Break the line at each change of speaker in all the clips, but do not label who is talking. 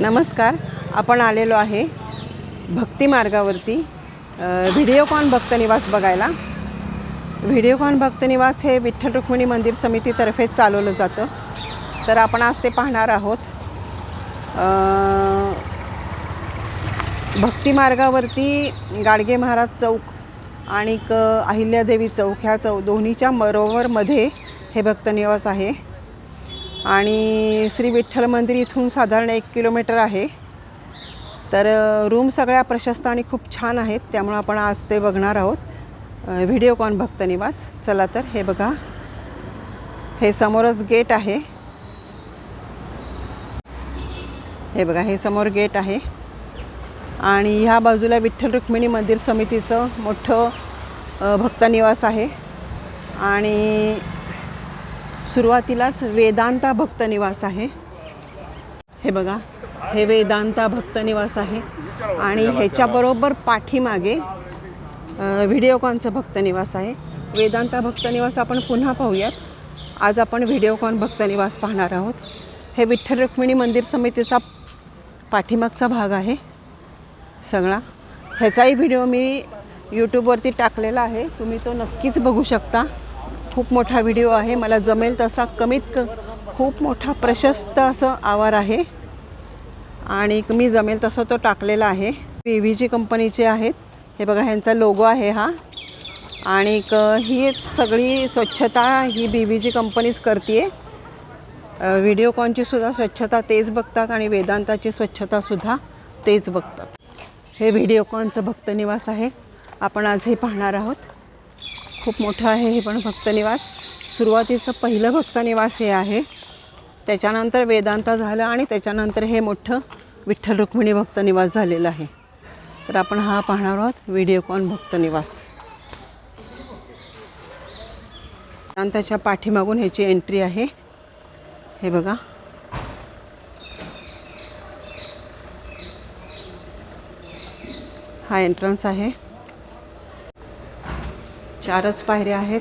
नमस्कार आपण आलेलो आहे भक्ती मार्गावरती व्हिडिओकॉन भक्तनिवास बघायला. व्हिडिओकॉन भक्तनिवास हे विठ्ठल रुक्मिणी मंदिर समितीतर्फे चालवलं जातं. तर आपण आज ते पाहणार आहोत. भक्ती मार्गावरती गाडगे महाराज चौक आणि अहिल्यादेवी चौक ह्या चौ दोन्हीच्या बरोबरमध्ये हे भक्तनिवास आहे. आणि श्री विठ्ठल मंदिर इथून साधारण एक किलोमीटर आहे. तर रूम सगळ्या प्रशस्त आणि खूप छान आहेत त्यामुळं आपण आज ते बघणार आहोत. व्हिडिओकॉन व्हिडिओकॉन भक्तनिवास चला तर हे बघा. हे समोरच गेट आहे. हे बघा हे समोर गेट आहे. आणि ह्या बाजूला विठ्ठल रुक्मिणी मंदिर समितीचं मोठं भक्तनिवास आहे. आणि सुरुवातीलाच वेदांता भक्त निवास आहे. हे बघा हे वेदांता भक्त निवास आहे. आणि ह्याच्याबरोबर पाठीमागे व्हिडिओकॉनचं व्हिडिओकॉनचं भक्तनिवास आहे. वेदांता भक्तनिवास आपण पुन्हा पाहूयात. आज आपण व्हिडिओकॉन भक्तनिवास पाहणार आहोत. हे विठ्ठल रुक्मिणी मंदिर समितीचा पाठीमागचा भाग आहे. सगळा. ह्याचाही व्हिडिओ मी यूट्यूबवरती टाकलेला आहे. तुम्ही तो नक्कीच बघू शकता. खूप मोठा व्हिडिओ आहे. मला जमेल तसा कमीत क खूप मोठा प्रशस्त असं आवार आहे. आणि मी जमेल तसं तो टाकलेला आहे. पी व्ही जी कंपनीचे आहेत. हे बघा ह्यांचा लोगो आहे हा. आणि क ही सगळी स्वच्छता ही बी व्ही जी कंपनीच करते आहे व्हिडिओकॉनची सुद्धा स्वच्छता तेच बघतात आणि वेदांताची स्वच्छतासुद्धा तेच बघतात. हे व्हिडिओकॉनचं भक्तनिवास आहे. आपण आज हे पाहणार आहोत. खूप मोठं आहे हे पण भक्तनिवास. सुरुवातीचं पहिलं भक्तनिवास हे आहे. त्याच्यानंतर वेदांता झालं आणि त्याच्यानंतर हे मोठं विठ्ठल रुक्मिणी भक्तनिवास झालेलं आहे. तर आपण हा पाहणार आहोत व्हिडिओकॉन भक्तनिवास. वेदांताच्या पाठीमागून ह्याची एंट्री आहे. हे बघा. हा एंट्रन्स आहे. चारच पायऱ्या आहेत.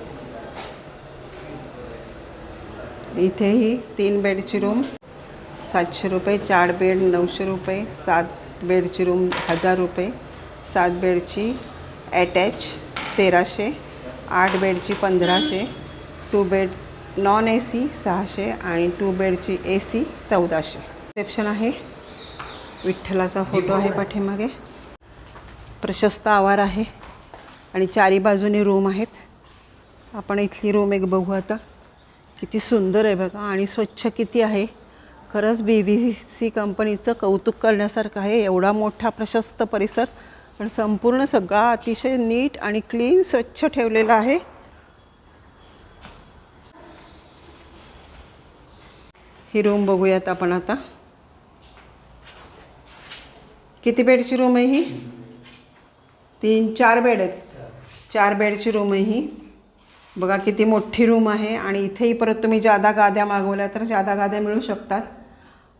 इथेही तीन बेडची रूम सातशे रुपये चार बेड नऊशे रुपये सात बेडची रूम हजार रुपये सात बेडची ॲटॅच तेराशे आठ बेडची पंधराशे two bed non A C सहाशे आणि टू बेडची ए सी चौदाशे. रिसेप्शन आहे. विठ्ठलाचा फोटो आहे पाठीमागे. प्रशस्त आवार आहे. आणि चारी बाजूने रूम आहेत. आपण इथली रूम एक बघू आता. किती सुंदर आहे बघा आणि स्वच्छ किती आहे. खरंच बी व्ही सी कंपनीचं कौतुक करण्यासारखं आहे. एवढा मोठा प्रशस्त परिसर. पण संपूर्ण सगळा अतिशय नीट आणि क्लीन स्वच्छ ठेवलेला आहे. ही रूम बघूयात आपण आता. किती बेडची रूम आहे ही? तीन चार बेड आहेत. चार बेडची रूम आहे ही. बघा किती मोठी रूम आहे आणि इथेही परत तुम्ही जादा गाद्या मागवल्या तर जादा गाद्या मिळू शकतात.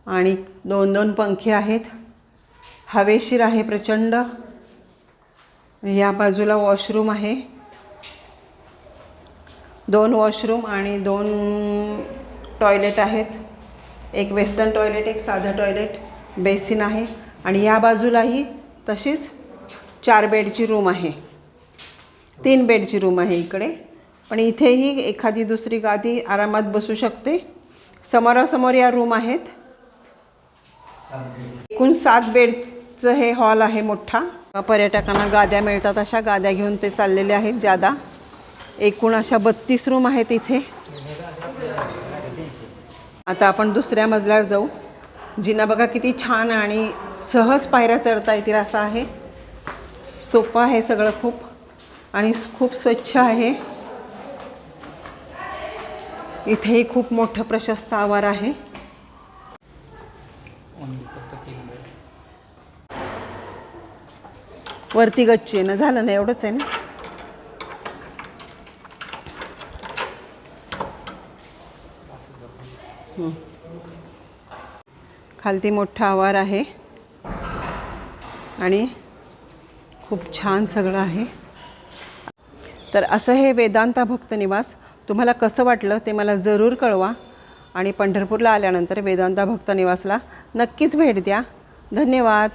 आणि दोन दोन पंखे आहेत. हवेशीर आहे प्रचंड. या बाजूला वॉशरूम आहे. दोन वॉशरूम आणि दोन टॉयलेट आहेत. एक वेस्टर्न टॉयलेट एक साधं टॉयलेट बेसिन आहे. आणि या बाजूलाही तशीच चार बेडची रूम आहे. तीन बेडची रूम आहे इकडे. पण इथेही एखादी दुसरी गादी आरामात बसू शकते. समोरासमोर या रूम आहेत. एकूण सात बेडचं हे हॉल आहे मोठा. पर्यटकांना गाद्या मिळतात अशा. गाद्या घेऊन ते चाललेले आहेत जादा. एकूण अशा बत्तीस रूम आहेत इथे. आता आपण दुसऱ्या मजल्यावर जाऊ. जिना बघा किती छान आणि सहज पायऱ्या चढता येतील असं आहे. सोपं आहे सगळं खूप. आणि खूप स्वच्छ आहे. इथेही खूप मोठं प्रशस्त आवार आहे. वरती गच्ची आहे ना झालं ना एवढंच आहे ना? खालती मोठा आवार आहे. आणि खूप छान सगळं आहे. तर असं हे वेदांता भक्त निवास. तुम्हाला कसं वाटलं ते मला जरूर कळवा. आणि पंढरपूरला आल्यानंतर वेदांता भक्त निवासला नक्कीच भेट द्या. धन्यवाद.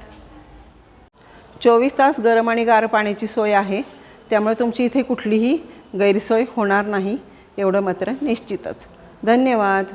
चोवीस तास गरम आणि गार पाण्याची सोय आहे. त्यामुळे तुमची इथे कुठलीही गैरसोय होणार नाही. एवढं मात्र निश्चितच. धन्यवाद.